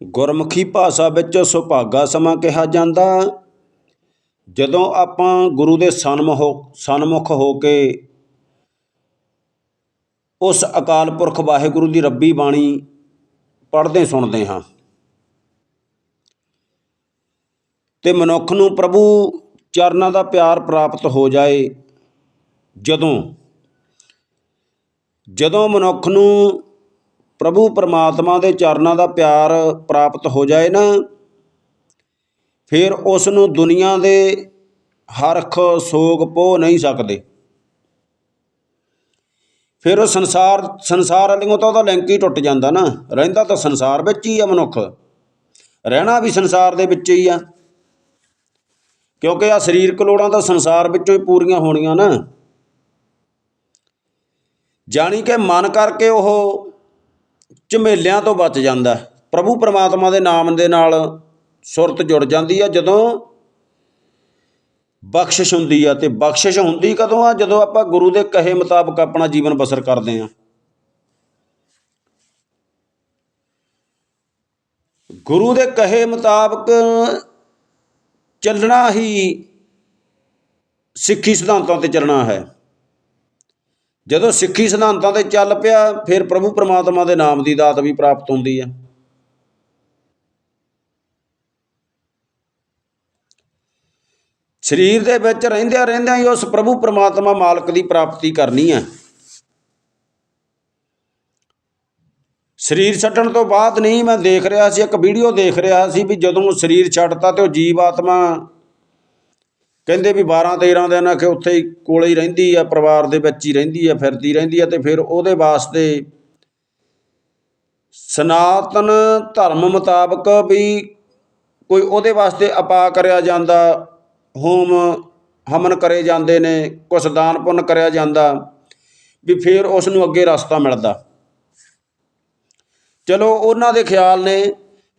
ਗੁਰਮੁਖੀ ਭਾਸ਼ਾ ਵਿੱਚ ਸੁਭਾਗਾ ਸਮਾਂ ਕਿਹਾ ਜਾਂਦਾ। ਜਦੋਂ ਆਪਾਂ ਗੁਰੂ ਦੇ ਸਨਮੁਖ ਸਨਮੁਖ ਹੋ ਕੇ ਉਸ ਅਕਾਲ ਪੁਰਖ ਵਾਹਿਗੁਰੂ ਦੀ ਰੱਬੀ ਬਾਣੀ ਪੜ੍ਹਦੇ ਸੁਣਦੇ ਹਾਂ, ਤੇ ਮਨੁੱਖ ਨੂੰ ਪ੍ਰਭੂ ਚਰਨਾਂ ਦਾ ਪਿਆਰ ਪ੍ਰਾਪਤ ਹੋ ਜਾਏ, ਜਦੋਂ ਜਦੋਂ ਮਨੁੱਖ ਨੂੰ ਪ੍ਰਭੂ ਪਰਮਾਤਮਾ ਦੇ ਚਰਨਾਂ ਦਾ ਪਿਆਰ ਪ੍ਰਾਪਤ ਹੋ ਜਾਏ ਨਾ, ਫਿਰ ਉਸ ਨੂੰ ਦੁਨੀਆ ਦੇ ਹਰਖ ਸੋਗ ਪੋ ਨਹੀਂ ਸਕਦੇ। ਫਿਰ ਉਹ ਸੰਸਾਰ ਸੰਸਾਰ ਵਾਲੀਆਂ ਤਾਂ ਉਹਦਾ ਲਿੰਕ ਹੀ ਟੁੱਟ ਜਾਂਦਾ ਨਾ, ਰਹਿੰਦਾ ਤਾਂ ਸੰਸਾਰ ਵਿੱਚ ਹੀ ਆ ਮਨੁੱਖ, ਰਹਿਣਾ ਵੀ ਸੰਸਾਰ ਦੇ ਵਿੱਚ ਹੀ ਆ। ਕਿਉਂਕਿ ਆ ਸਰੀਰਕ ਲੋੜਾਂ ਤਾਂ ਸੰਸਾਰ ਵਿੱਚੋਂ ਹੀ ਪੂਰੀਆਂ ਹੋਣੀਆਂ ਨਾ। ਜਾਣੀ ਕਿ ਮਨ ਕਰਕੇ ਉਹ ਝਮੇਲਿਆਂ ਤੋਂ ਬਚ ਜਾਂਦਾ ਪ੍ਰਭੂ ਪਰਮਾਤਮਾ ਦੇ ਨਾਮ ਦੇ ਨਾਲ ਸੁਰਤ ਜੁੜ ਜਾਂਦੀ ਆ। ਜਦੋਂ ਬਖਸ਼ਿਸ਼ ਹੁੰਦੀ ਆ ਤੇ ਬਖਸ਼ਿਸ਼ ਹੁੰਦੀ ਕਦੋਂ ਆ? ਜਦੋਂ ਆਪਾਂ ਗੁਰੂ ਦੇ ਕਹੇ ਮੁਤਾਬਕ ਆਪਣਾ ਜੀਵਨ ਬਸਰ ਕਰਦੇ ਆ। ਗੁਰੂ ਦੇ ਕਹੇ ਮੁਤਾਬਕ ਚੱਲਣਾ ਹੀ ਸਿੱਖੀ ਸਿਧਾਂਤਾਂ ਤੇ ਚੱਲਣਾ ਹੈ। ਜਦੋਂ ਸਿੱਖੀ ਸਿਧਾਂਤਾਂ ਤੇ ਚੱਲ ਪਿਆ, ਫਿਰ ਪ੍ਰਭੂ ਪਰਮਾਤਮਾ ਦੇ ਨਾਮ ਦੀ ਦਾਤ ਵੀ ਪ੍ਰਾਪਤ ਹੁੰਦੀ ਹੈ ਸਰੀਰ ਦੇ ਵਿੱਚ ਰਹਿੰਦਿਆਂ ਰਹਿੰਦਿਆਂ ਹੀ ਉਸ ਪ੍ਰਭੂ ਪਰਮਾਤਮਾ ਮਾਲਕ ਦੀ ਪ੍ਰਾਪਤੀ ਕਰਨੀ ਹੈ ਸਰੀਰ ਛੱਡਣ ਤੋਂ ਬਾਅਦ ਨਹੀਂ ਮੈਂ ਦੇਖ ਰਿਹਾ ਸੀ, ਇੱਕ ਵੀਡੀਓ ਦੇਖ ਰਿਹਾ ਸੀ ਵੀ ਜਦੋਂ ਸਰੀਰ ਛੱਡਤਾ ਤੇ ਉਹ ਜੀਵ ਆਤਮਾ ਕਹਿੰਦੇ ਵੀ 12 13 ਦਿਨ ਆ ਕਿ ਉੱਥੇ ਹੀ ਕੋਲੇ ਹੀ ਰਹਿੰਦੀ ਆ, ਪਰਿਵਾਰ ਦੇ ਵਿੱਚ ਹੀ ਰਹਿੰਦੀ ਆ, ਫਿਰਦੀ ਰਹਿੰਦੀ ਆ ਤੇ ਫਿਰ ਉਹਦੇ ਵਾਸਤੇ ਸਨਾਤਨ ਧਰਮ ਮੁਤਾਬਕ ਵੀ ਕੋਈ ਉਹਦੇ ਵਾਸਤੇ ਆਪਾ ਕਰਿਆ ਜਾਂਦਾ, ਹੋਮ ਹਮਨ ਕਰੇ ਜਾਂਦੇ ਨੇ, ਕੁਛ ਦਾਨ ਪੁੰਨ ਕਰਿਆ ਜਾਂਦਾ, ਵੀ ਫਿਰ ਉਸ ਨੂੰ ਅੱਗੇ ਰਸਤਾ ਮਿਲਦਾ। ਚਲੋ ਉਹਨਾਂ ਦੇ ਖਿਆਲ ਨੇ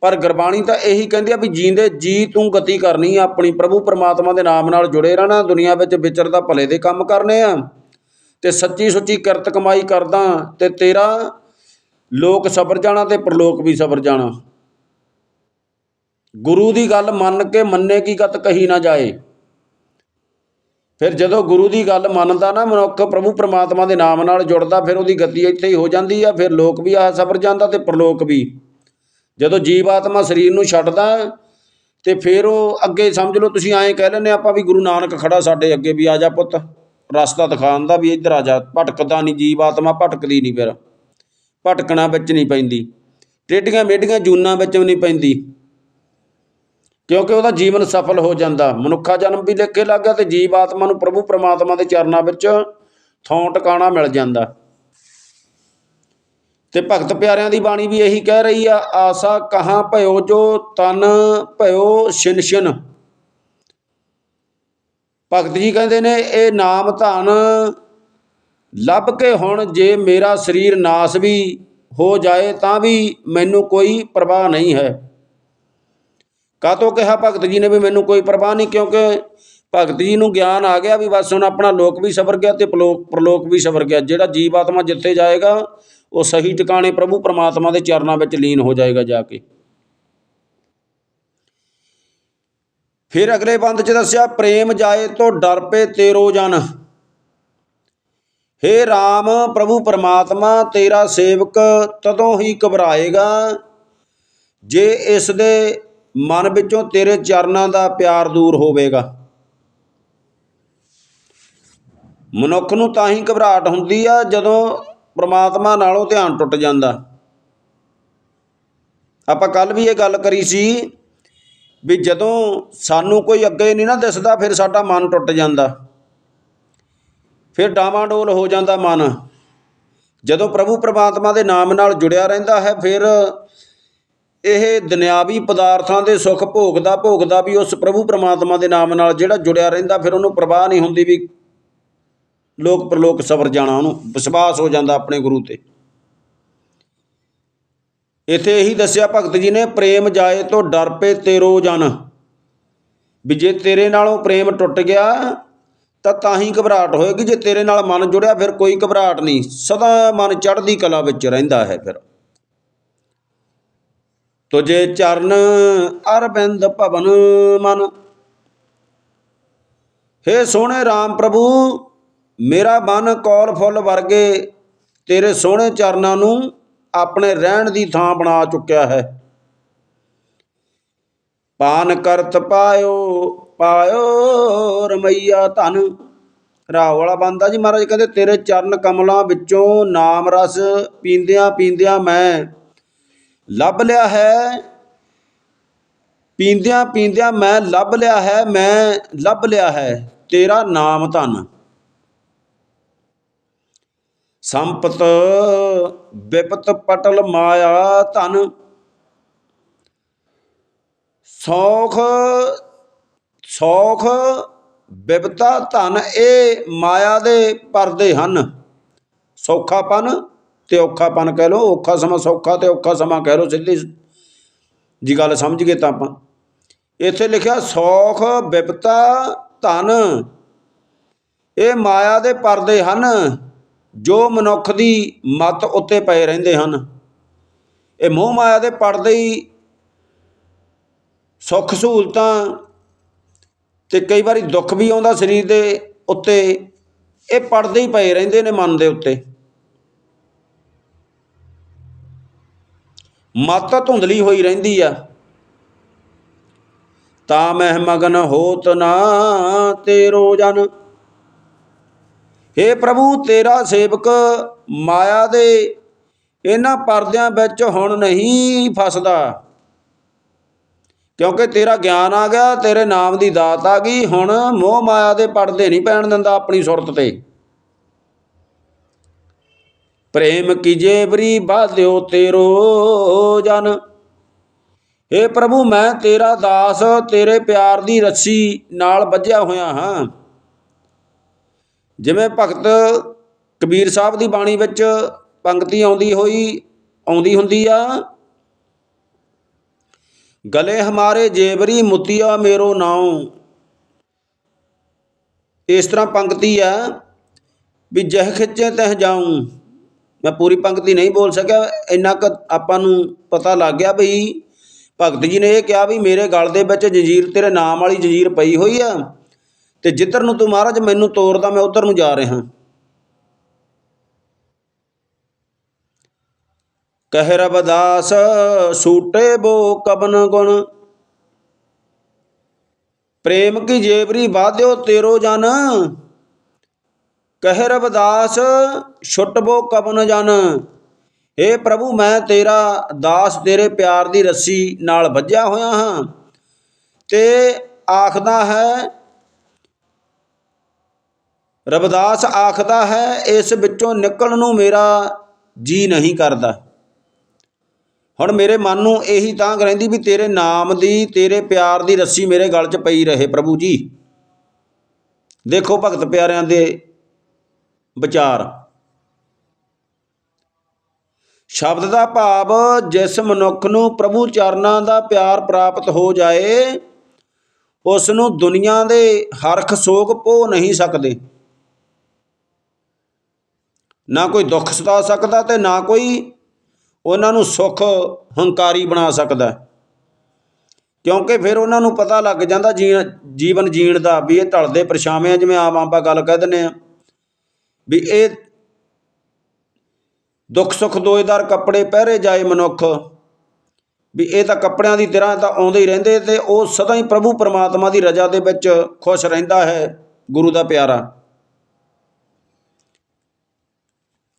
ਪਰ ਗੁਰਬਾਣੀ ਤਾਂ ਇਹੀ ਕਹਿੰਦੀ ਆ ਵੀ ਜੀਂਦੇ ਜੀ ਤੂੰ ਗਤੀ ਕਰਨੀ ਆ, ਆਪਣੀ ਪ੍ਰਭੂ ਪਰਮਾਤਮਾ ਦੇ ਨਾਮ ਨਾਲ ਜੁੜੇ ਰਹਿਣਾ, ਦੁਨੀਆ ਵਿੱਚ ਵਿਚਰਦਾ ਭਲੇ ਦੇ ਕੰਮ ਕਰਨੇ ਆ। ਤੇ ਸੱਚੀ ਸੁੱਚੀ ਕਿਰਤ ਕਮਾਈ ਕਰਦਾ, ਤੇ ਤੇਰਾ ਲੋਕ ਸਬਰ ਜਾਣਾ ਤੇ ਪ੍ਰਲੋਕ ਵੀ ਸਬਰ ਜਾਣਾ। ਗੁਰੂ ਦੀ ਗੱਲ ਮੰਨ ਕੇ ਮੰਨੇ ਕੀ ਗਤ ਕਹੀ ਨਾ ਜਾਏ। ਫਿਰ ਜਦੋਂ ਗੁਰੂ ਦੀ ਗੱਲ ਮੰਨਦਾ ਨਾ, ਮਨੁੱਖ ਪ੍ਰਭੂ ਪਰਮਾਤਮਾ ਦੇ ਨਾਮ ਨਾਲ ਜੁੜਦਾ, ਫਿਰ ਉਹਦੀ ਗਤੀ ਇੱਥੇ ਹੀ ਹੋ ਜਾਂਦੀ ਆ, ਫਿਰ ਲੋਕ ਵੀ ਆ ਸਬਰ ਜਾਂਦਾ ਤੇ ਪ੍ਰਲੋਕ ਵੀ। ਜਦੋਂ ਜੀਵ ਆਤਮਾ ਸਰੀਰ ਨੂੰ ਛੱਡਦਾ ਤੇ ਫਿਰ ਉਹ ਅੱਗੇ ਸਮਝ ਲਓ, ਤੁਸੀਂ ਐਂ ਕਹਿ ਲੈਂਦੇ ਆਪਾਂ ਵੀ ਗੁਰੂ ਨਾਨਕ ਖੜਾ ਸਾਡੇ ਅੱਗੇ ਵੀ ਆ ਜਾ ਪੁੱਤ। ਰਸਤਾ ਦਿਖਾਉਣ ਦਾ ਵੀ ਇੱਧਰ ਆ ਜਾ। ਭਟਕਦਾ ਨਹੀਂ ਜੀਵ ਆਤਮਾ, ਭਟਕਦੀ ਨਹੀਂ ਫਿਰ। ਭਟਕਣਾ ਵਿੱਚ ਨਹੀਂ ਪੈਂਦੀ। ਟੇਡੀਆਂ ਮੇਡੀਆਂ ਜੂਨਾਂ ਵਿੱਚ ਵੀ ਨਹੀਂ ਪੈਂਦੀ। ਕਿਉਂਕਿ ਉਹਦਾ ਜੀਵਨ ਸਫਲ ਹੋ ਜਾਂਦਾ। ਮਨੁੱਖਾ ਜਨਮ ਵੀ ਲਿਖੇ ਲੱਗ ਗਿਆ ਤੇ ਜੀਵ ਆਤਮਾ ਨੂੰ ਪ੍ਰਭੂ ਪਰਮਾਤਮਾ ਦੇ ਚਰਨਾਂ ਵਿੱਚ ਥੋਂ ਟਿਕਾਣਾ ਮਿਲ ਜਾਂਦਾ। ਤੇ ਭਗਤ ਪਿਆਰਿਆਂ ਦੀ ਬਾਣੀ ਵੀ ਇਹੀ ਕਹਿ ਰਹੀ ਆ, ਆਸਾ ਕਹਾਂ ਭਇਓ ਜੋ ਤਨ ਭਇਓ ਛਿਨ ਛਿਨ। ਭਗਤ ਜੀ ਕਹਿੰਦੇ ਨੇ, ਇਹ ਨਾਮ ਧਨ ਲੱਭ ਕੇ ਹੁਣ ਜੇ ਮੇਰਾ ਸਰੀਰ ਨਾਸ ਵੀ ਹੋ ਜਾਏ ਤਾਂ ਵੀ ਮੈਨੂੰ ਕੋਈ ਪਰਵਾਹ ਨਹੀਂ ਹੈ। ਕਾਤੋਂ ਕਿਹਾ ਭਗਤ ਜੀ ਨੇ ਵੀ ਮੈਨੂੰ ਕੋਈ ਪਰਵਾਹ ਨਹੀਂ? ਕਿਉਂਕਿ ਭਗਤ ਜੀ ਨੂੰ ਗਿਆਨ ਆ ਗਿਆ ਵੀ ਬਸ ਹੁਣ ਆਪਣਾ ਲੋਕ ਵੀ ਸਬਰ ਗਿਆ ਤੇ ਪਲੋਕ ਪ੍ਰਲੋਕ ਵੀ ਸਬਰ ਗਿਆ। ਜਿਹੜਾ ਜੀਵ ਆਤਮਾ ਜਿੱਥੇ ਜਾਏਗਾ ਉਹ ਸਹੀ ਟਿਕਾਣੇ ਪ੍ਰਭੂ ਪਰਮਾਤਮਾ ਦੇ ਚਰਨਾਂ ਵਿੱਚ ਲੀਨ ਹੋ ਜਾਏਗਾ ਜਾ ਕੇ। ਫਿਰ ਅਗਲੇ ਬੰਦ 'ਚ ਦੱਸਿਆ, ਪ੍ਰੇਮ ਜਾਏ ਤੋਂ ਡਰ ਪੇ ਤੇਰੋ ਜਨ। ਹੇ RAM ਪ੍ਰਭੂ ਪਰਮਾਤਮਾ, ਤੇਰਾ ਸੇਵਕ ਤਦੋਂ ਹੀ ਘਬਰਾਏਗਾ ਜੇ ਇਸ ਦੇ ਮਨ ਵਿੱਚੋਂ ਤੇਰੇ ਚਰਨਾਂ ਦਾ ਪਿਆਰ ਦੂਰ ਹੋਵੇਗਾ। ਮਨੁੱਖ ਨੂੰ ਤਾਂ ਹੀ ਘਬਰਾਹਟ ਹੁੰਦੀ ਆ ਜਦੋਂ ਪ੍ਰਮਾਤਮਾ ਨਾਲੋਂ ਧਿਆਨ ਟੁੱਟ ਜਾਂਦਾ। ਆਪਾਂ ਕੱਲ ਵੀ ਇਹ ਗੱਲ ਕਰੀ ਸੀ ਵੀ ਜਦੋਂ ਸਾਨੂੰ ਕੋਈ ਅੱਗੇ ਨਹੀਂ ਨਾ ਦਿਸਦਾ, ਫਿਰ ਸਾਡਾ ਮਨ ਟੁੱਟ ਜਾਂਦਾ। ਫਿਰ ਡਾਵਾਂਡੋਲ ਹੋ ਜਾਂਦਾ ਮਨ। ਜਦੋਂ ਪ੍ਰਭੂ ਪਰਮਾਤਮਾ ਦੇ ਨਾਮ ਨਾਲ ਜੁੜਿਆ ਰਹਿੰਦਾ ਹੈ, ਫਿਰ ਇਹ ਦੁਨਿਆਵੀ ਪਦਾਰਥਾਂ ਦੇ ਸੁੱਖ ਭੋਗਦਾ ਭੋਗਦਾ ਵੀ ਉਸ ਪ੍ਰਭੂ ਪਰਮਾਤਮਾ ਦੇ ਨਾਮ ਨਾਲ ਜਿਹੜਾ ਜੁੜਿਆ ਰਹਿੰਦਾ, ਫਿਰ ਉਹਨੂੰ ਪ੍ਰਵਾਹ ਨਹੀਂ ਹੁੰਦੀ ਵੀ ਲੋਕ ਪ੍ਰਲੋਕ ਸਬਰ ਜਾਣਾ ਉਹਨੂੰ, ਵਿਸ਼ਵਾਸ ਹੋ ਜਾਂਦਾ ਆਪਣੇ ਗੁਰੂ ਤੇ। ਇਥੇ ਇਹੀ ਦੱਸਿਆ ਭਗਤ ਜੀ ਨੇ, ਪ੍ਰੇਮ ਜਾਏ ਤੋਂ ਡਰ ਪੇ ਤੇਰੋ ਜਨ। ਵੀ ਜੇ ਤੇਰੇ ਨਾਲੋਂ ਪ੍ਰੇਮ ਟੁੱਟ ਗਿਆ, ਤਾਂ ਤਾਂ ਹੀ ਘਬਰਾਹਟ ਹੋਏਗੀ। ਜੇ ਤੇਰੇ ਨਾਲ ਮਨ ਜੁੜਿਆ, ਫਿਰ ਕੋਈ ਘਬਰਾਹਟ ਨਹੀਂ। ਸਦਾ ਮਨ ਚੜ੍ਹਦੀ ਕਲਾ ਵਿੱਚ ਰਹਿੰਦਾ ਹੈ ਫਿਰ। ਤੁਝੇ ਚਰਨ ਅਰਬਿੰਦ ਭਵਨ ਮਨ। ਹੇ ਸੋਹਣੇ RAM ਪ੍ਰਭੂ ਮੇਰਾ ਮਨ ਕੌਲ ਫੁੱਲ ਵਰਗੇ ਤੇਰੇ ਸੋਹਣੇ ਚਰਨਾਂ ਨੂੰ ਆਪਣੇ ਰਹਿਣ ਦੀ ਥਾਂ ਬਣਾ ਚੁੱਕਿਆ ਹੈ। ਪਾਨ ਕਰਤ ਪਾਇਓ ਪਾਇਓ ਰਮਈਆ ਧਨ। ਰਾਹ ਵਾਲਾ ਬੰਦਾ ਜੀ ਮਹਾਰਾਜ ਕਹਿੰਦੇ, ਤੇਰੇ ਚਰਨ ਕਮਲਾਂ ਵਿੱਚੋਂ ਨਾਮ ਰਸ ਪੀਂਦਿਆਂ ਪੀਂਦਿਆਂ ਮੈਂ ਲੱਭ ਲਿਆ ਹੈ। ਪੀਂਦਿਆਂ ਪੀਂਦਿਆਂ ਮੈਂ ਲੱਭ ਲਿਆ ਹੈ, ਮੈਂ ਲੱਭ ਲਿਆ ਹੈ। ਤੇਰਾ ਨਾਮ ਧਨ। ਸੰਪਤ ਵਿਪਤ ਪਟਲ ਮਾਇਆ ਧਨ। ਸੌਖ ਸੌਖ ਬਿਪਤਾ ਧਨ ਇਹ ਮਾਇਆ ਦੇ ਪਰਦੇ ਹਨ। ਸੌਖਾਪਨ ਤੇ ਔਖਾਪਨ ਕਹਿ ਲਓ, ਔਖਾ ਸਮਾਂ ਸੌਖਾ ਤੇ ਔਖਾ ਸਮਾਂ ਕਹਿ ਲਓ, ਸਿੱਧੀ ਜੀ ਗੱਲ ਸਮਝ ਗਏ ਤਾਂ ਆਪਾਂ। ਇੱਥੇ ਲਿਖਿਆ ਸੌਖ ਬਿਪਤਾ ਧਨ, ਇਹ ਮਾਇਆ ਦੇ ਪਰਦੇ ਹਨ। ਜੋ ਮਨੁੱਖ ਦੀ ਮੱਤ ਉੱਤੇ ਪਏ ਰਹਿੰਦੇ ਹਨ, ਇਹ ਮੋਹ ਮਾਇਆ ਦੇ ਪਰਦੇ ਹੀ ਸੁੱਖ ਸਹੂਲਤਾਂ ਤੇ ਕਈ ਵਾਰੀ ਦੁੱਖ ਵੀ ਆਉਂਦਾ ਸਰੀਰ ਦੇ ਉੱਤੇ, ਇਹ ਪੜਦੇ ਹੀ ਪਏ ਰਹਿੰਦੇ ਨੇ ਮਨ ਦੇ ਉੱਤੇ। ਮਤ ਧੁੰਦਲੀ ਹੋਈ ਰਹਿੰਦੀ ਆ। ਤਾਂ ਮਹਿ ਮਗਨ ਹੋਤ ਨਾ ਤੇਰੋ ਜਨ। हे ਪ੍ਰਭੂ, ਤੇਰਾ ਸੇਵਕ ਮਾਇਆ ਦੇ ਇਹਨਾਂ ਪਰਦਿਆਂ ਵਿੱਚ ਹੁਣ ਨਹੀਂ ਫਸਦਾ। ਕਿਉਂਕਿ ਤੇਰਾ ਗਿਆਨ ਆ ਗਿਆ, ਤੇਰੇ ਨਾਮ ਦੀ ਦਾਤ ਆ ਗਈ, ਹੁਣ ਮੋਹ ਮਾਇਆ ਦੇ ਪੜਦੇ ਨਹੀਂ ਪੈਣ ਦਿੰਦਾ ਆਪਣੀ ਸੁਰਤ ਤੇ। ਪ੍ਰੇਮ ਕੀਜੇ ਬਰੀ ਬਾਧਿਓ ਤੇਰੋ ਜਨ। ਏ ਪ੍ਰਭੂ, ਮੈਂ ਤੇਰਾ ਦਾਸ, ਤੇਰੇ ਪਿਆਰ ਦੀ ਰੱਸੀ ਨਾਲ ਬੱਝਿਆ ਹੋਇਆ ਹਾਂ। ਜਿਵੇਂ ਭਗਤ ਕਬੀਰ ਸਾਹਿਬ ਦੀ ਬਾਣੀ ਵਿੱਚ ਪੰਕਤੀ ਆਉਂਦੀ ਹੋਈ, ਆਉਂਦੀ ਹੁੰਦੀ ਆ, ਗਲੇ ਹਮਾਰੇ ਜੇਬਰੀ ਮੁਤੀਆ ਮੇਰੋ ਨਾਉ। ਇਸ ਤਰ੍ਹਾਂ ਪੰਕਤੀ ਆ ਵੀ ਜਹ ਖਿੱਚੇ ਤਹ ਜਾਉ। ਮੈਂ ਪੂਰੀ ਪੰਕਤੀ ਨਹੀਂ ਬੋਲ ਸਕਿਆ, ਇੰਨਾ ਕੁ ਆਪਾਂ ਨੂੰ ਪਤਾ ਲੱਗ ਗਿਆ ਵੀ ਭਗਤ ਜੀ ਨੇ ਇਹ ਕਿਹਾ ਵੀ ਮੇਰੇ ਗਲ ਦੇ ਵਿੱਚ ਜੰਜੀਰ ਤੇਰੇ ਨਾਮ ਵਾਲੀ ਜੰਜੀਰ ਪਈ ਹੋਈ ਆ। ਤੇ ਜਿੱਧਰ ਨੂੰ ਤੂੰ ਮਹਾਰਾਜ ਮੈਨੂੰ ਤੋਰਦਾ, ਮੈਂ ਉਧਰ ਨੂੰ ਜਾ ਰਿਹਾ। ਕਹਿ ਰਬਦਾਸ ਸੂਟੇ ਬੋ ਕਬਨ ਗੁਣ। ਪ੍ਰੇਮ ਕੀ ਜੇਬਰੀ ਬਾਧਿਓ ਤੇਰੋ ਜਨ। ਕਹਿ ਰਬਦਾਸ ਛੁਟਬੋ ਕਬਨ ਜਨ। ਏ ਪ੍ਰਭੂ, ਮੈਂ ਤੇਰਾ ਦਾਸ, ਤੇਰੇ ਪਿਆਰ ਦੀ ਰੱਸੀ ਨਾਲ ਵੱਜਿਆ ਹੋਇਆ ਹਾਂ। ਤੇ ਆਖਦਾ ਹੈ ਰਬਦਾਸ ਆਖਦਾ ਹੈ, ਇਸ ਵਿੱਚੋਂ ਨਿਕਲਣ ਨੂੰ ਮੇਰਾ ਜੀ ਨਹੀਂ ਕਰਦਾ। ਹੁਣ ਮੇਰੇ ਮਨ ਨੂੰ ਇਹੀ ਤਾਂ ਰਹਿੰਦੀ ਵੀ ਤੇਰੇ ਨਾਮ ਦੀ, ਤੇਰੇ ਪਿਆਰ ਦੀ ਰੱਸੀ ਮੇਰੇ ਗਲ 'ਚ ਪਈ ਰਹੇ ਪ੍ਰਭੂ ਜੀ। ਦੇਖੋ ਭਗਤ ਪਿਆਰਿਆਂ ਦੇ ਵਿਚਾਰ। ਸ਼ਬਦ ਦਾ ਭਾਵ, ਜਿਸ ਮਨੁੱਖ ਨੂੰ ਪ੍ਰਭੂ ਚਰਨਾਂ ਦਾ ਪਿਆਰ ਪ੍ਰਾਪਤ ਹੋ ਜਾਏ, ਉਸ ਨੂੰ ਦੁਨੀਆ ਦੇ ਹਰਖ ਸੋਗ ਪੋ ਨਹੀਂ ਸਕਦੇ। ਨਾ ਕੋਈ ਦੁੱਖ ਸਤਾ ਸਕਦਾ ਤੇ ਨਾ ਕੋਈ ਉਹਨਾਂ ਨੂੰ ਸੁੱਖ, ਹੰਕਾਰੀ ਬਣਾ ਸਕਦਾ। ਕਿਉਂਕਿ ਫਿਰ ਉਹਨਾਂ ਨੂੰ ਪਤਾ ਲੱਗ ਜਾਂਦਾ ਜੀਵਨ ਜੀਣ ਦਾ ਵੀ ਇਹ ਢਲਦੇ ਪਰਛਾਵੇਂ ਆ, ਜਿਵੇਂ ਆਮ ਆਪਾਂ ਗੱਲ ਕਹਿ ਦਿੰਦੇ ਆ। ਵੀ ਇਹ ਦੁੱਖ ਸੁੱਖ ਦੋਇਦਾਰ ਕੱਪੜੇ ਪਹਿਰੇ ਜਾਏ ਮਨੁੱਖ। ਵੀ ਇਹ ਤਾਂ ਕੱਪੜਿਆਂ ਦੀ ਤਰ੍ਹਾਂ ਤਾਂ ਆਉਂਦੇ ਹੀ ਰਹਿੰਦੇ ਤੇ ਉਹ ਸਦਾ ਹੀ ਪ੍ਰਭੂ ਪਰਮਾਤਮਾ ਦੀ ਰਜ਼ਾ ਦੇ ਵਿੱਚ ਖੁਸ਼ ਰਹਿੰਦਾ ਹੈ ਗੁਰੂ ਦਾ ਪਿਆਰਾ।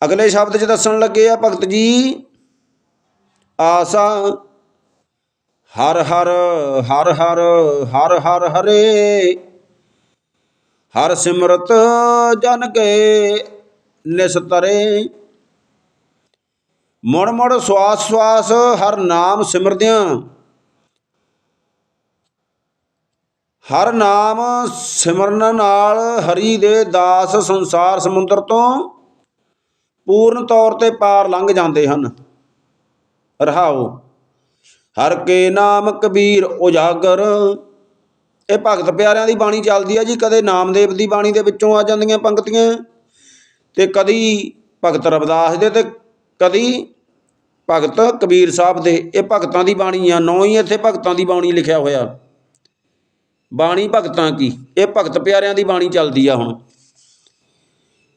ਅਗਲੇ ਸ਼ਬਦ 'ਚ ਦੱਸਣ ਲੱਗੇ ਆ ਭਗਤ ਜੀ, ਆਸਾ, ਹਰ ਹਰ ਹਰ ਹਰ ਹਰ ਹਰ ਹਰੇ, ਹਰ ਸਿਮਰਤ ਜਨ ਕੇ ਨਿਸਤਰੇ ਮੁੜ ਮੁੜ ਸਵਾਸ ਸਵਾਸ ਹਰ ਨਾਮ ਸਿਮਰਦਿਆਂ। ਹਰ ਨਾਮ ਸਿਮਰਨ ਨਾਲ ਹਰੀ ਦੇ ਦਾਸ ਸੰਸਾਰ ਸਮੁੰਦਰ ਤੋਂ ਪੂਰਨ ਤੌਰ ਤੇ ਪਾਰ ਲੰਘ ਜਾਂਦੇ ਹਨ। ਰਹਾਓ, ਹਰ ਕੇ ਨਾਮ ਕਬੀਰ ਉਜਾਗਰ। ਇਹ ਭਗਤ ਪਿਆਰਿਆਂ ਦੀ ਬਾਣੀ ਚੱਲਦੀ ਹੈ ਜੀ, ਕਦੇ ਨਾਮਦੇਵ ਦੀ ਬਾਣੀ ਦੇ ਵਿੱਚੋਂ ਆ ਜਾਂਦੀਆਂ ਪੰਕਤੀਆਂ ਤੇ ਕਦੀ ਭਗਤ ਰਵਿਦਾਸ ਦੇ ਤੇ ਕਦੀ ਭਗਤ ਕਬੀਰ ਸਾਹਿਬ ਦੇ। ਇਹ ਭਗਤਾਂ ਦੀ ਬਾਣੀ ਆ, ਨੌ ਹੀ ਇੱਥੇ ਭਗਤਾਂ ਦੀ ਬਾਣੀ ਲਿਖਿਆ ਹੋਇਆ। ਬਾਣੀ ਭਗਤਾਂ ਕੀ? ਇਹ ਭਗਤ ਪਿਆਰਿਆਂ ਦੀ ਬਾਣੀ ਚੱਲਦੀ ਆ ਹੁਣ।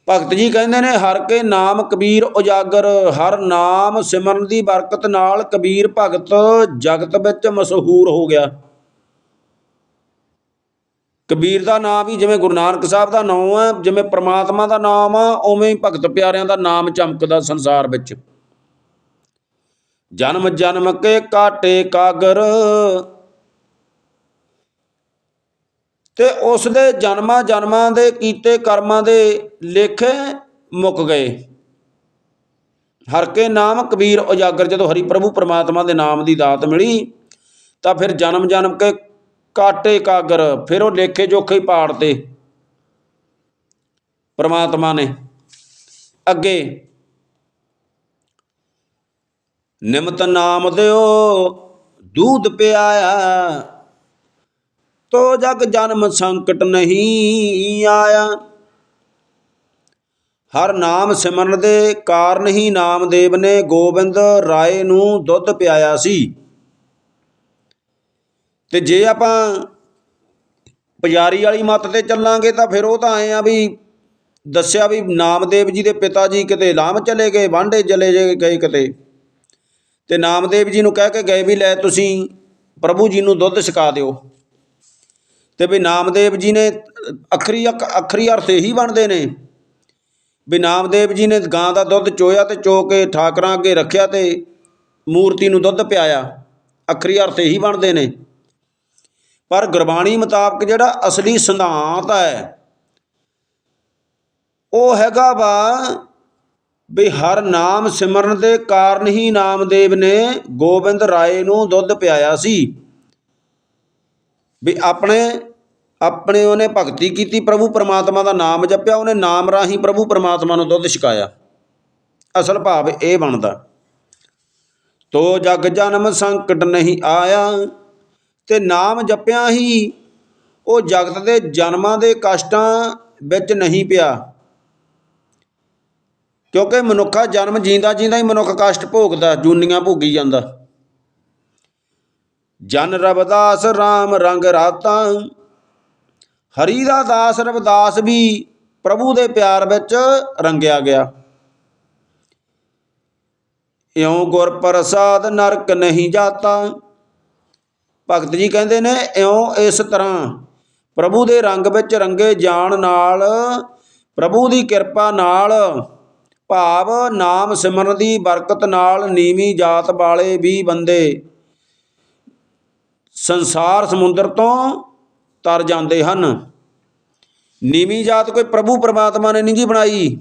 ਭਗਤ ਜੀ ਕਹਿੰਦੇ ਨੇ, ਹਰ ਕੇ ਨਾਮ ਕਬੀਰ ਉਜਾਗਰ, ਹਰ ਨਾਮ ਸਿਮਰਨ ਦੀ ਬਰਕਤ ਨਾਲ ਕਬੀਰ ਭਗਤ ਜਗਤ ਵਿੱਚ ਮਸ਼ਹੂਰ ਹੋ ਗਿਆ। ਕਬੀਰ ਦਾ ਨਾਮ ਵੀ ਜਿਵੇਂ ਗੁਰੂ ਨਾਨਕ ਸਾਹਿਬ ਦਾ ਨਾਮ ਹੈ, ਜਿਵੇਂ ਪ੍ਰਮਾਤਮਾ ਦਾ ਨਾਮ ਆ, ਉਵੇਂ ਹੀ ਭਗਤ ਪਿਆਰਿਆਂ ਦਾ ਨਾਮ ਚਮਕਦਾ ਸੰਸਾਰ ਵਿੱਚ। ਜਨਮ ਜਨਮ ਕੇ ਕਾਟੇ ਕਾਗਰ ਤੇ ਉਸ ਦੇ ਜਨਮਾਂ ਜਨਮਾਂ ਦੇ ਕੀਤੇ ਕਰਮਾਂ ਦੇ ਲੇਖੇ ਮੁੱਕ ਗਏ। ਹਰ ਕੇ ਨਾਮ ਕਬੀਰ ਉਜਾਗਰ, ਜਦੋਂ ਹਰੀ ਪ੍ਰਭੂ ਪਰਮਾਤਮਾ ਦੇ ਨਾਮ ਦੀ ਦਾਤ ਮਿਲੀ, ਤਾਂ ਫਿਰ ਜਨਮ ਜਨਮ ਕੇ ਕਾਟੇ ਕਾਗਰ, ਫਿਰ ਉਹ ਲੇਖੇ ਜੋਖੇ ਹੀ ਪਾੜਤੇ ਪਰਮਾਤਮਾ ਨੇ। ਅੱਗੇ ਨਿਮਤ ਨਾਮ ਦਿਓ, ਦੂਧ ਪਿਆਇਆ ਤੋ ਜਗ ਜਨਮ ਸੰਕਟ ਨਹੀਂ ਆਇਆ। ਹਰ ਨਾਮ ਸਿਮਰਨ ਦੇ ਕਾਰਨ ਹੀ ਨਾਮਦੇਵ ਨੇ ਗੋਬਿੰਦ ਰਾਏ ਨੂੰ ਦੁੱਧ ਪਿਆਇਆ ਸੀ। ਤੇ ਜੇ ਆਪਾਂ ਪੁਜਾਰੀ ਵਾਲੀ ਮੱਤ ਤੇ ਚੱਲਾਂਗੇ ਤਾਂ ਫਿਰ ਉਹ ਤਾਂ ਆਏ ਆ ਵੀ ਦੱਸਿਆ ਵੀ ਨਾਮਦੇਵ ਜੀ ਦੇ ਪਿਤਾ ਜੀ ਕਿਤੇ ਲਾਮ ਚਲੇ ਗਏ ਵਾਂਡੇ ਚਲੇ ਗਏ ਕਿਤੇ। ਤੇ ਨਾਮਦੇਵ ਜੀ ਨੂੰ ਕਹਿ ਕੇ ਗਏ ਵੀ ਲੈ ਤੁਸੀਂ ਪ੍ਰਭੂ ਜੀ ਨੂੰ ਦੁੱਧ ਛਕਾ ਦਿਓ। ਤੇ ਵੀ ਨਾਮਦੇਵ ਜੀ ਨੇ, ਅਖਰੀ ਅਕ- ਅਖਰੀ ਅਰਥ ਇਹੀ ਬਣਦੇ ਨੇ। ਵੀ ਨਾਮਦੇਵ ਜੀ ਨੇ ਗਾਂ ਦਾ ਦੁੱਧ ਚੋਇਆ ਤੇ ਚੋ ਕੇ ਠਾਕਰਾਂ ਅੱਗੇ ਰੱਖਿਆ ਤੇ ਮੂਰਤੀ ਨੂੰ ਦੁੱਧ ਪਿਆਇਆ। ਅਖਰੀ ਅਰਥ ਇਹੀ ਬਣਦੇ ਨੇ। ਪਰ ਗੁਰਬਾਣੀ ਮੁਤਾਬਕ ਜਿਹੜਾ ਅਸਲੀ ਸਿਧਾਂਤ ਹੈ, ਉਹ ਹੈਗਾ ਵਾ ਵੀ ਹਰ ਨਾਮ ਸਿਮਰਨ ਦੇ ਕਾਰਨ ਹੀ ਨਾਮਦੇਵ ਨੇ ਗੋਬਿੰਦ ਰਾਏ ਨੂੰ ਦੁੱਧ ਪਿਆਇਆ ਸੀ। ਵੀ ਆਪਣੇ ਆਪਣੇ ਉਹਨੇ ਭਗਤੀ ਕੀਤੀ, ਪ੍ਰਭੂ ਪਰਮਾਤਮਾ ਦਾ ਨਾਮ ਜਪਿਆ, ਉਹਨੇ ਨਾਮ ਰਾਹੀਂ ਪ੍ਰਭੂ ਪਰਮਾਤਮਾ ਨੂੰ ਦੁੱਧ ਛਕਾਇਆ। ਅਸਲ ਭਾਵ ਇਹ ਬਣਦਾ, ਤੋ ਜਗ ਜਨਮ ਸੰਕਟ ਨਹੀਂ ਆਇਆ, ਤੇ ਨਾਮ ਜਪਿਆ ਹੀ ਉਹ ਜਗਤ ਦੇ ਜਨਮਾਂ ਦੇ ਕਸ਼ਟਾਂ ਵਿੱਚ ਨਹੀਂ ਪਿਆ। ਕਿਉਂਕਿ ਮਨੁੱਖਾ ਜਨਮ ਜੀਂਦਾ ਜੀਂਦਾ ਹੀ ਮਨੁੱਖ ਕਸ਼ਟ ਭੋਗਦਾ, ਜੂਨੀਆਂ ਭੋਗੀ ਜਾਂਦਾ। ਜਨ ਰਵਦਾਸ RAM ਰੰਗ ਰਾਤਾਂ। ਹਰੀ ਦਾ ਦਾਸ ਰਵਦਾਸ ਵੀ ਪ੍ਰਭੂ ਦੇ ਪਿਆਰ ਵਿੱਚ ਰੰਗਿਆ ਗਿਆ। ਇਉਂ ਗੁਰ ਪ੍ਰਸਾਦ ਨਰਕ ਨਹੀਂ ਜਾਤਾ। ਭਗਤ ਜੀ ਕਹਿੰਦੇ ਨੇ, ਇਉਂ ਇਸ ਤਰ੍ਹਾਂ ਪ੍ਰਭੂ ਦੇ ਰੰਗ ਵਿੱਚ ਰੰਗੇ ਜਾਣ ਨਾਲ, ਪ੍ਰਭੂ ਦੀ ਕਿਰਪਾ ਨਾਲ, ਭਾਵ ਨਾਮ ਸਿਮਰਨ ਦੀ ਬਰਕਤ ਨਾਲ ਨੀਵੀਂ ਜਾਤ ਵਾਲੇ ਵੀ ਬੰਦੇ ਸੰਸਾਰ ਸਮੁੰਦਰ ਤੋਂ ਤਰ ਜਾਂਦੇ ਹਨ। ਨੀਵੀਂ ਜਾਤ ਕੋਈ ਪ੍ਰਭੂ ਪਰਮਾਤਮਾ ਨੇ ਨਹੀਂ ਜੀ ਬਣਾਈ।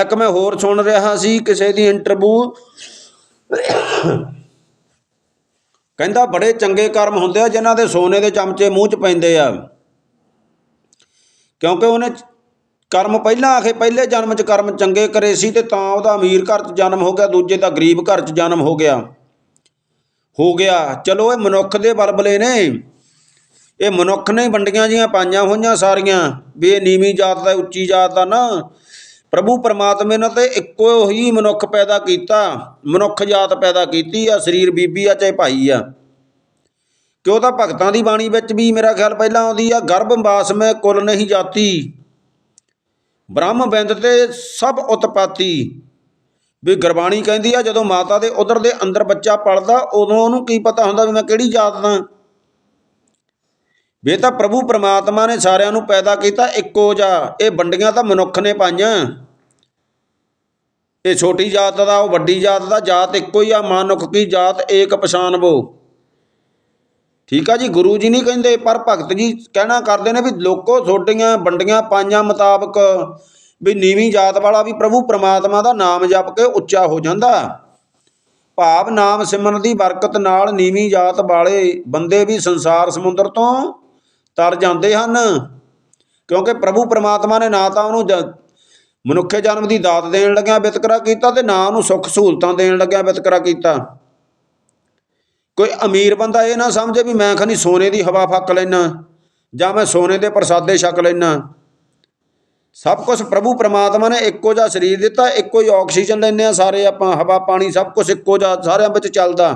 ਇੱਕ ਮੈਂ ਹੋਰ ਸੁਣ ਰਿਹਾ ਸੀ, ਕਿਸੇ ਦੀ ਇੰਟਰਵਿਊ ਕਹਿੰਦਾ ਬੜੇ ਚੰਗੇ ਕਰਮ ਹੁੰਦੇ ਆ, ਜਿਨ੍ਹਾਂ ਦੇ ਸੋਨੇ ਦੇ ਚਮਚੇ ਮੂੰਹ 'ਚ ਪੈਂਦੇ ਆ। ਕਿਉਂਕਿ ਉਹਨੇ ਕਰਮ ਪਹਿਲਾਂ ਆਖੇ, ਪਹਿਲੇ ਜਨਮ 'ਚ ਕਰਮ ਚੰਗੇ ਕਰੇ ਸੀ ਤੇ ਤਾਂ ਉਹਦਾ ਅਮੀਰ ਘਰ 'ਚ ਜਨਮ ਹੋ ਗਿਆ, ਦੂਜੇ ਦਾ ਗਰੀਬ ਘਰ 'ਚ ਜਨਮ ਹੋ ਗਿਆ। ਹੋ ਗਿਆ। ਚਲੋ ਇਹ ਮਨੁੱਖ ਦੇ ਬਲਬਲੇ ਨੇ। ਇਹ ਮਨੁੱਖ ਨੇ ਵੰਡੀਆਂ ਜੀਆਂ, ਪਾਈਆਂ ਹੋਈਆਂ ਸਾਰੀਆਂ। ਵੀ ਇਹ ਨੀਵੀਂ ਜਾਤ ਦਾ, ਉੱਚੀ ਜਾਤ ਦਾ ਨਾ। ਪ੍ਰਭੂ ਪਰਮਾਤਮੇ ਨੇ ਤੇ ਇੱਕੋ ਹੀ ਮਨੁੱਖ ਪੈਦਾ ਕੀਤਾ। ਮਨੁੱਖ ਜਾਤ ਪੈਦਾ ਕੀਤੀ ਆ, ਸਰੀਰ ਬੀਬੀ ਆ, ਚਾਹੇ ਭਾਈ ਆ। ਕਿਉਂ ਤਾਂ ਭਗਤਾਂ ਦੀ ਬਾਣੀ ਵਿੱਚ ਵੀ ਮੇਰਾ ਖਿਆਲ ਪਹਿਲਾਂ ਆਉਂਦੀ ਆ, ਗਰਭ ਵਾਸ ਮੈਂ ਕੁਲ ਨਹੀਂ ਜਾਤੀ। ਬ੍ਰਹਮ ਬਿੰਦ ਤੇ ਸਭ ਉਤਪਾਤੀ। ਵੀ ਗੁਰਬਾਣੀ ਕਹਿੰਦੀ ਆ, ਜਦੋਂ ਮਾਤਾ ਦੇ ਉਦਰ ਦੇ ਅੰਦਰ ਬੱਚਾ ਪਲਦਾ ਉਦੋਂ ਉਹਨੂੰ ਕੀ ਪਤਾ ਹੁੰਦਾ ਵੀ ਮੈਂ ਕਿਹੜੀ ਜਾਤ ਦਾ ਵੀ ਤਾਂ ਪ੍ਰਭੂ ਪਰਮਾਤਮਾ ਨੇ ਸਾਰਿਆਂ ਨੂੰ ਪੈਦਾ ਕੀਤਾ ਇੱਕੋ ਜਿਹਾ। ਇਹ ਵੰਡੀਆਂ ਤਾਂ ਮਨੁੱਖ ਨੇ ਪਾਈਆਂ। ਇਹ ਛੋਟੀ ਜਾਤ ਦਾ, ਉਹ ਵੱਡੀ ਜਾਤ ਦਾ, ਜਾਤ ਇੱਕੋ ਹੀ ਆ, ਮਾਨੁਖ ਕੀ ਜਾਤ ਏਕ ਪਛਾਨਵੋ ਠੀਕ ਆ ਜੀ, ਗੁਰੂ ਜੀ ਨਹੀਂ ਕਹਿੰਦੇ, ਪਰ ਭਗਤ ਜੀ ਕਹਿਣਾ ਕਰਦੇ ਨੇ ਵੀ ਲੋਕੋ ਛੋਟੀਆਂ ਵੰਡੀਆਂ ਪਾਈਆਂ ਮੁਤਾਬਕ ਵੀ ਨੀਵੀਂ ਜਾਤ ਵਾਲਾ ਵੀ ਪ੍ਰਭੂ ਪ੍ਰਮਾਤਮਾ ਦਾ ਨਾਮ ਜਪ ਕੇ ਉੱਚਾ ਹੋ ਜਾਂਦਾ। ਭਾਵ ਨਾਮ ਸਿਮਰਨ ਦੀ ਬਰਕਤ ਨਾਲ ਨੀਵੀਂ ਜਾਤ ਵਾਲੇ ਬੰਦੇ ਵੀ ਸੰਸਾਰ ਸਮੁੰਦਰ ਤੋਂ ਤਰ ਜਾਂਦੇ ਹਨ। ਕਿਉਂਕਿ ਪ੍ਰਭੂ ਪ੍ਰਮਾਤਮਾ ਨੇ ਨਾ ਤਾਂ ਉਹਨੂੰ ਜ- ਮਨੁੱਖੇ ਜਨਮ ਦੀ ਦਾਤ ਦੇਣ ਲੱਗਿਆ ਵਿਤਕਰਾ ਕੀਤਾ ਤੇ ਨਾ ਉਹਨੂੰ ਸੁੱਖ ਸਹੂਲਤਾਂ ਦੇਣ ਲੱਗਿਆ ਵਿਤਕਰਾ ਕੀਤਾ। ਕੋਈ ਅਮੀਰ ਬੰਦਾ ਇਹ ਨਾ ਸਮਝੇ ਵੀ ਮੈਂ ਖਨੀ ਸੋਨੇ ਦੀ ਹਵਾ ਫੱਕ ਲੈਣਾ ਜਾਂ ਮੈਂ ਸੋਨੇ ਦੇ ਪ੍ਰਸਾਦੇ ਛਕ ਲੈਣਾ ਸਭ ਕੁਝ ਪ੍ਰਭੂ ਪ੍ਰਮਾਤਮਾ ਨੇ ਇੱਕੋ ਜਿਹਾ ਸਰੀਰ ਦਿੱਤਾ, ਇੱਕੋ ਹੀ ਆਕਸੀਜਨ ਲੈਂਦੇ ਆ ਸਾਰੇ ਆਪਾਂ, ਹਵਾ, ਪਾਣੀ, ਸਭ ਕੁਝ ਇੱਕੋ ਜਿਹਾ ਸਾਰਿਆਂ ਵਿੱਚ ਚੱਲਦਾ।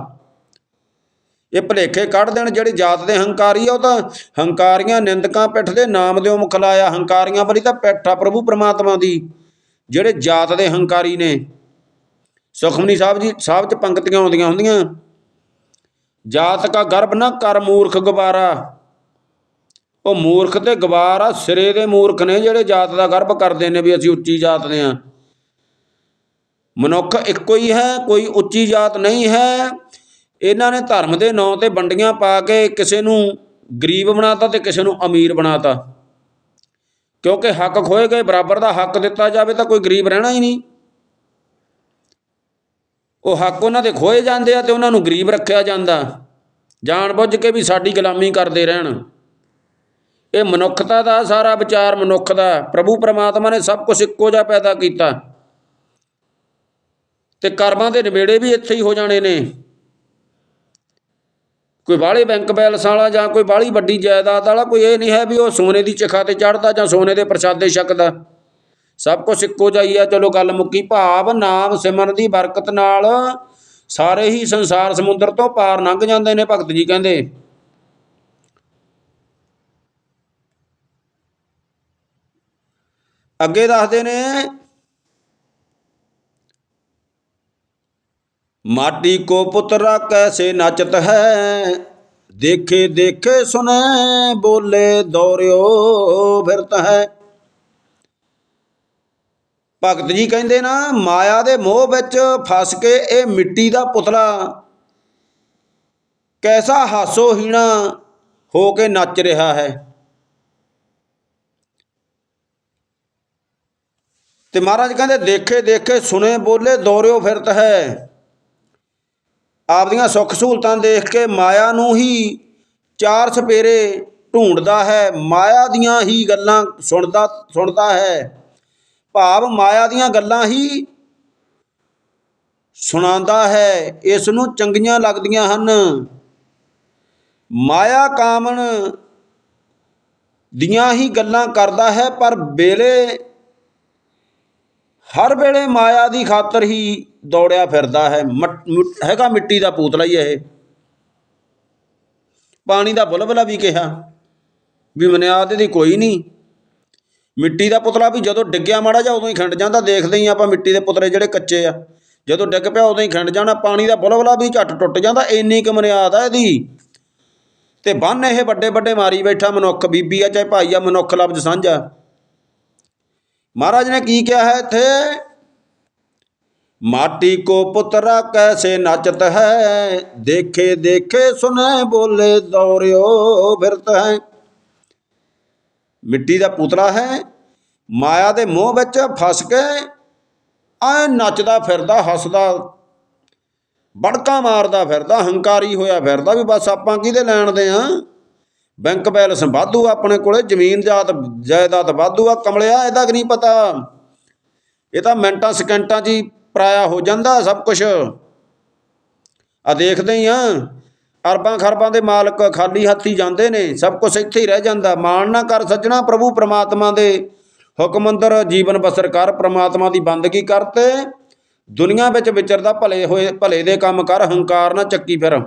ਇਹ ਭਲੇਖੇ ਕੱਢ ਦੇਣ ਜਿਹੜੀ ਜਾਤ ਦੇ ਹੰਕਾਰੀ ਆ, ਉਹ ਤਾਂ ਹੰਕਾਰੀਆਂ ਨਿੰਦਕਾਂ ਪਿੱਠ ਦੇ ਨਾਮ ਦਿਓ ਮੁਖ ਲਾਇਆ, ਹੰਕਾਰੀਆਂ ਵਾਲੀ ਤਾਂ ਪਿੱਠ ਆ ਪ੍ਰਭੂ ਪ੍ਰਮਾਤਮਾ ਦੀ, ਜਿਹੜੇ ਜਾਤ ਦੇ ਹੰਕਾਰੀ ਨੇ। ਸੁਖਮਨੀ ਸਾਹਿਬ ਜੀ, ਸਾਹਿਬ ਚ ਪੰਕਤੀਆਂ ਆਉਂਦੀਆਂ ਹੁੰਦੀਆਂ, ਜਾਤ ਕਾ ਗਰਭ ਨਾ ਕਰ ਮੂਰਖ ਗਵਾਰਾ ਉਹ ਮੂਰਖ ਤੇ ਗਵਾਰ ਆ, ਸਿਰੇ ਦੇ ਮੂਰਖ ਨੇ ਜਿਹੜੇ ਜਾਤ ਦਾ ਗਰਭ ਕਰਦੇ ਨੇ ਵੀ ਅਸੀਂ ਉੱਚੀ ਜਾਤ ਦੇ ਆ ਮਨੁੱਖ ਇੱਕੋ ਹੀ ਹੈ, ਕੋਈ ਉੱਚੀ ਜਾਤ ਨਹੀਂ ਹੈ। ਇਹਨਾਂ ਨੇ ਧਰਮ ਦੇ ਨਾਂ ਤੇ ਵੰਡੀਆਂ ਪਾ ਕੇ ਕਿਸੇ ਨੂੰ ਗਰੀਬ ਬਣਾਤਾ ਤੇ ਕਿਸੇ ਨੂੰ ਅਮੀਰ ਬਣਾਤਾ। ਕਿਉਂਕਿ ਹੱਕ ਖੋਏ ਗਏ, ਬਰਾਬਰ ਦਾ ਹੱਕ ਦਿੱਤਾ ਜਾਵੇ ਤਾਂ ਕੋਈ ਗਰੀਬ ਰਹਿਣਾ ਹੀ ਨਹੀਂ। ਉਹ ਹੱਕ ਉਹਨਾਂ ਦੇ ਖੋਏ ਜਾਂਦੇ ਆ ਤੇ ਉਹਨਾਂ ਨੂੰ ਗਰੀਬ ਰੱਖਿਆ ਜਾਂਦਾ। ਜਾਣ ਬੁੱਝ ਕੇ ਵੀ ਸਾਡੀ ਗੁਲਾਮੀ ਕਰਦੇ ਰਹਿਣ। ਇਹ ਮਨੁੱਖਤਾ ਦਾ ਸਾਰਾ ਵਿਚਾਰ ਮਨੁੱਖ ਦਾ। ਪ੍ਰਭੂ ਪਰਮਾਤਮਾ ਨੇ ਸਭ ਕੁਝ ਇੱਕੋ ਜਿਹਾ ਪੈਦਾ ਕੀਤਾ। ਤੇ ਕਰਮਾਂ ਦੇ ਨਿਬੇੜੇ ਵੀ ਇੱਥੇ ਹੀ ਹੋ ਜਾਣੇ ਨੇ। ਕੋਈ ਬਾਹਲੇ ਬੈਂਕ ਬੈਲੈਂਸ ਵਾਲਾ ਜਾਂ ਕੋਈ ਬਾਹਲੀ ਵੱਡੀ ਜਾਇਦਾਦ ਵਾਲਾ, ਕੋਈ ਇਹ ਨਹੀਂ ਹੈ ਵੀ ਉਹ ਸੋਨੇ ਦੀ ਚਿਖਾ ਤੇ ਚੜਦਾ ਜਾਂ ਸੋਨੇ ਦੇ ਪ੍ਰਸ਼ਾਦੇ ਛਕਦਾ। ਸਭ ਕੁਝ ਇੱਕੋ ਜਿਹਾ ਹੀ ਆ ਚਲੋ ਗੱਲ ਮੁੱਕੀ। ਭਾਵ, ਨਾਮ, ਸਿਮਰਨ ਦੀ ਬਰਕਤ ਨਾਲ ਸਾਰੇ ਹੀ ਸੰਸਾਰ ਸਮੁੰਦਰ ਤੋਂ ਪਾਰ ਲੰਘ ਜਾਂਦੇ ਨੇ, ਭਗਤ ਜੀ ਕਹਿੰਦੇ। ਅੱਗੇ ਦੱਸਦੇ ਨੇ, ਮਾਟੀ ਕੋ ਪੁੱਤਰਾ ਕੈਸੇ ਨੱਚਤ ਹੈ? ਦੇਖੇ ਦੇਖੇ ਸੁਨੇ ਬੋਲੇ ਦੌਰਿਓ ਫਿਰਤ ਹੈ। ਭਗਤ ਜੀ ਕਹਿੰਦੇ ਨਾ, ਮਾਇਆ ਦੇ ਮੋਹ ਵਿੱਚ ਫਸ ਕੇ ਇਹ ਮਿੱਟੀ ਦਾ ਪੁਤਲਾ ਕੈਸਾ ਹਾਸੋ ਹੀਣਾ ਹੋ ਕੇ ਨੱਚ ਰਿਹਾ ਹੈ। ਤੇ ਮਹਾਰਾਜ ਕਹਿੰਦੇ, ਦੇਖੇ ਦੇਖੇ ਸੁਨੇ ਬੋਲੇ, ਦੌਰਿਓ ਫਿਰਤ ਹੈ। ਆਪਦੀਆਂ ਸੁੱਖ ਸਹੂਲਤਾਂ ਦੇਖ ਕੇ ਮਾਇਆ ਨੂੰ ਹੀ ਚਾਰ ਸਪੇਰੇ ਢੂੰਡਦਾ ਹੈ। ਮਾਇਆ ਦੀਆਂ ਹੀ ਗੱਲਾਂ ਸੁਣਦਾ ਸੁਣਦਾ ਹੈ। ਭਾਵ ਮਾਇਆ ਦੀਆਂ ਗੱਲਾਂ ਹੀ ਸੁਣਾਉਂਦਾ ਹੈ। ਇਸ ਨੂੰ ਚੰਗੀਆਂ ਲੱਗਦੀਆਂ ਹਨ। ਮਾਇਆ ਕਾਮਣ ਦੀਆਂ ਹੀ ਗੱਲਾਂ ਕਰਦਾ ਹੈ, ਪਰ ਵੇਲੇ ਹਰ ਵੇਲੇ ਮਾਇਆ ਦੀ ਖਾਤਰ ਹੀ ਦੌੜਿਆ ਫਿਰਦਾ ਹੈ। ਮਟ- ਹੈਗਾ ਮਿੱਟੀ ਦਾ ਪੂਤਲਾ ਹੀ ਇਹ। ਪਾਣੀ ਦਾ ਬੁਲਬਲਾ ਵੀ ਕਿਹਾ ਵੀ ਮਨਿਆਦ ਇਹਦੀ ਕੋਈ ਨਹੀਂ। ਮਿੱਟੀ ਦਾ ਪੁਤਲਾ ਵੀ ਜਦੋਂ ਡਿੱਗਿਆ ਮਾੜਾ ਜਾ ਉਦੋਂ ਹੀ ਖਿੰਡ ਜਾਂਦਾ। ਦੇਖਦੇ ਹੀ ਆਪਾਂ ਮਿੱਟੀ ਦੇ ਪੁਤਲੇ ਜਿਹੜੇ ਕੱਚੇ ਆ। ਜਦੋਂ ਡਿੱਗ ਪਿਆ ਉਦੋਂ ਹੀ ਖਿੰਡ ਜਾਣਾ। ਪਾਣੀ ਦਾ ਬੁਲਬਲਾ ਵੀ ਝੱਟ ਟੁੱਟ ਜਾਂਦਾ। ਇੰਨੀ ਕੁ ਮਨਿਆਦ ਆ ਇਹਦੀ। ਤੇ ਬੰਨ ਇਹ ਵੱਡੇ ਵੱਡੇ ਮਾਰੀ ਬੈਠਾ ਮਨੁੱਖ, ਬੀਬੀ ਆ, ਚਾਹੇ ਭਾਈ ਆ, ਮਨੁੱਖ ਲਫ਼ਜ਼ ਸਾਂਝਾ। ਮਹਾਰਾਜ ਨੇ ਕੀ ਕਿਹਾ ਹੈ ਇੱਥੇ? ਮਾਟੀ ਕੋ ਪੁੱਤਰਾ ਕੈਸੇ ਨੱਚਤ ਹੈ? ਦੇਖੇ ਦੇਖੇ ਸੁਨੇ ਬੋਲੇ ਦੌਰਿਓ ਫਿਰਤ ਹੈ। ਮਿੱਟੀ ਦਾ ਪੁਤਲਾ ਹੈ, ਮਾਇਆ ਦੇ ਮੋਹ ਵਿੱਚ ਫਸ ਕੇ ਐ ਨੱਚਦਾ ਫਿਰਦਾ, ਹੱਸਦਾ, ਬੜਕਾ ਮਾਰਦਾ ਫਿਰਦਾ, ਹੰਕਾਰੀ ਹੋਇਆ ਫਿਰਦਾ ਵੀ ਬਸ ਆਪਾਂ ਕਿਹਦੇ ਲੈਣ ਦੇ ਆ? ਬੈਂਕ ਬੈਲੈਂਸ ਵਾਧੂ ਆਪਣੇ ਕੋਲੇ, ਜ਼ਮੀਨ ਜਾਤ, ਜਾਇਦਾਦ ਵਾਧੂ ਆ, ਕਮਲਿਆ ਇਹਦਾ ਕਿ ਨਹੀਂ ਪਤਾ। ਇਹ ਤਾਂ ਮਿੰਟਾਂ, ਸਕਿੰਟਾਂ 'ਚ ਹੀ ਪਰਾਇਆ ਹੋ ਜਾਂਦਾ ਸਭ ਕੁਝ ਆ ਦੇਖਦੇ ਹੀ ਆ, ਅਰਬਾਂ ਖਰਬਾਂ ਦੇ ਮਾਲਕ ਖਾਲੀ ਹੱਥੀ ਜਾਂਦੇ ਨੇ, ਸਭ ਕੁਝ ਇੱਥੇ ਹੀ ਰਹਿ ਜਾਂਦਾ। ਮਾਣ ਨਾ ਕਰ ਸੱਜਣਾ ਪ੍ਰਭੂ ਪ੍ਰਮਾਤਮਾ ਦੇ। ਹੁਕਮ ਅੰਦਰ ਜੀਵਨ ਬਸਰ ਕਰ, ਪ੍ਰਮਾਤਮਾ ਦੀ ਬੰਦਗੀ ਕਰ ਤੇ ਦੁਨੀਆ ਵਿੱਚ ਵਿਚਰਦਾ ਭਲੇ ਹੋਏ, ਭਲੇ ਦੇ ਕੰਮ ਕਰ, ਹੰਕਾਰ ਨਾ ਚੱਕੀ ਫਿਰ।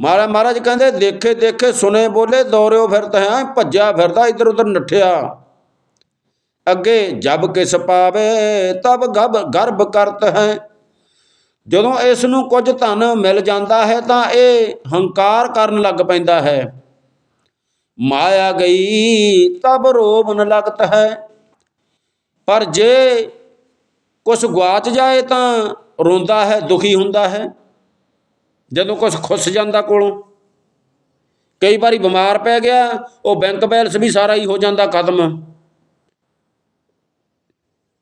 ਮਹਾਰਾਜ ਮਹਾਰਾਜ ਕਹਿੰਦੇ, ਦੇਖੇ ਦੇਖੇ ਸੁਨੇ ਬੋਲੇ ਦੌੜਿਓ ਫਿਰਦਾ ਹੈ, ਭੱਜਿਆ ਫਿਰਦਾ ਇੱਧਰ ਉੱਧਰ ਨੱਠਿਆ। ਅੱਗੇ ਜਬ ਕਿਸ ਪਾਵੇ, ਤਬ ਗਬ ਗਰਭ ਕਰਤ ਹੈ। ਜਦੋਂ ਇਸ ਨੂੰ ਕੁਝ ਧਨ ਮਿਲ ਜਾਂਦਾ ਹੈ, ਤਾਂ ਇਹ ਹੰਕਾਰ ਕਰਨ ਲੱਗ ਪੈਂਦਾ ਹੈ। ਮਾਇਆ ਗਈ, ਤਬ ਰੋਬਨ ਲਗਤ ਹੈ। ਪਰ ਜੇ ਕੁਝ ਗਵਾਚ ਜਾਏ, ਤਾਂ ਰੋਂਦਾ ਹੈ, ਦੁਖੀ ਹੁੰਦਾ ਹੈ। ਜਦੋਂ ਕੁਝ ਖੁੱਸ ਜਾਂਦਾ ਕੋਲੋਂ। ਕਈ ਵਾਰੀ ਬਿਮਾਰ ਪੈ ਗਿਆ, ਉਹ ਬੈਂਕ ਬੈਲੈਂਸ ਵੀ ਸਾਰਾ ਹੀ ਹੋ ਜਾਂਦਾ ਖਤਮ।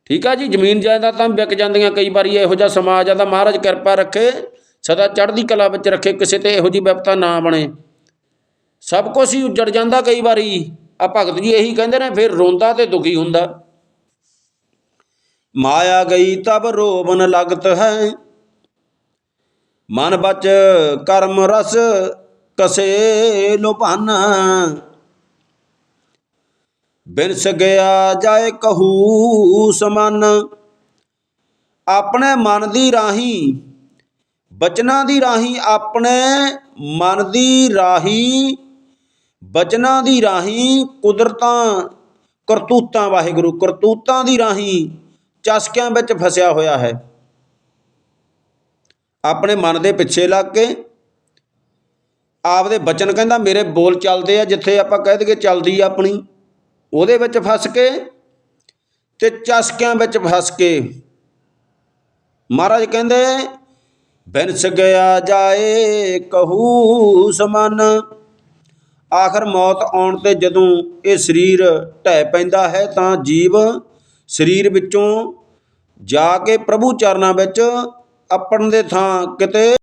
ਠੀਕ ਆ ਜੀ, ਜ਼ਮੀਨ ਜਾਇਦਾਦਾਂ ਤਾਂ ਵਿਕ ਜਾਂਦੀਆਂ ਕਈ ਵਾਰੀ, ਇਹੋ ਜਿਹਾ ਸਮਾਜ ਆ ਦਾ ਮਹਾਰਾਜ ਕਿਰਪਾ ਰੱਖੇ, ਸਦਾ ਚੜ੍ਹਦੀ ਕਲਾ ਵਿੱਚ ਰੱਖੇ, ਕਿਸੇ ਤੇ ਇਹੋ ਜਿਹੀ ਵਿਪਤਾ ਨਾ ਬਣੇ। ਸਭ ਕੁਝ ਹੀ ਉੱਜੜ ਜਾਂਦਾ ਕਈ ਵਾਰੀ। ਆ ਭਗਤ ਜੀ ਇਹੀ ਕਹਿੰਦੇ ਨੇ, ਫਿਰ ਰੋਂਦਾ ਤੇ ਦੁਖੀ ਹੁੰਦਾ। ਮਾਇਆ ਗਈ ਤਬ ਰੋਬਨ ਲਗਤ ਹੈ ਮਨ ਬਚ ਕਰਮ ਰਸ ਕਸੇ ਲੋਭਨ ਬਿਨਸ ਗਿਆ ਜਾਏ ਕਹੂ ਸਮਨ। ਆਪਣੇ ਮਨ ਦੀ ਰਾਹੀਂ, ਬਚਨਾਂ ਦੀ ਰਾਹੀਂ ਆਪਣੇ ਮਨ ਦੀ ਰਾਹੀਂ, ਬਚਨਾਂ ਦੀ ਰਾਹੀਂ ਕੁਦਰਤਾਂ, ਕਰਤੂਤਾਂ ਵਾਹਿਗੁਰੂ, ਕਰਤੂਤਾਂ ਦੀ ਰਾਹੀ ਚਸਕਿਆਂ ਵਿੱਚ ਫਸਿਆ ਹੋਇਆ ਹੈ। ਆਪਣੇ ਮਨ ਦੇ ਪਿੱਛੇ ਲੱਗ ਕੇ ਆਪਦੇ ਬਚਨ ਕਹਿੰਦਾ ਮੇਰੇ ਬੋਲ ਚੱਲਦੇ ਆ, ਜਿੱਥੇ ਆਪਾਂ ਕਹਿ ਦਈਏ ਚੱਲਦੀ ਆ ਆਪਣੀ, ਉਹਦੇ ਵਿੱਚ ਫਸ ਕੇ ਤੇ ਚਸਕਿਆਂ ਵਿੱਚ ਫਸ ਕੇ ਮਹਾਰਾਜ ਕਹਿੰਦੇ, ਬਿਨਸ ਗਿਆ ਜਾਏ ਕਹੂ ਸਮਨ। ਆਖਰ ਮੌਤ ਆਉਣ ਤੇ ਜਦੋਂ ਇਹ ਸਰੀਰ ਢਹਿ ਪੈਂਦਾ ਹੈ ਤਾਂ ਜੀਵ ਸਰੀਰ ਵਿੱਚੋਂ ਜਾ ਕੇ ਪ੍ਰਭੂ ਚਰਨਾਂ ਵਿੱਚ ਆਪਣ ਦੇ ਥਾਂ ਕਿਤੇ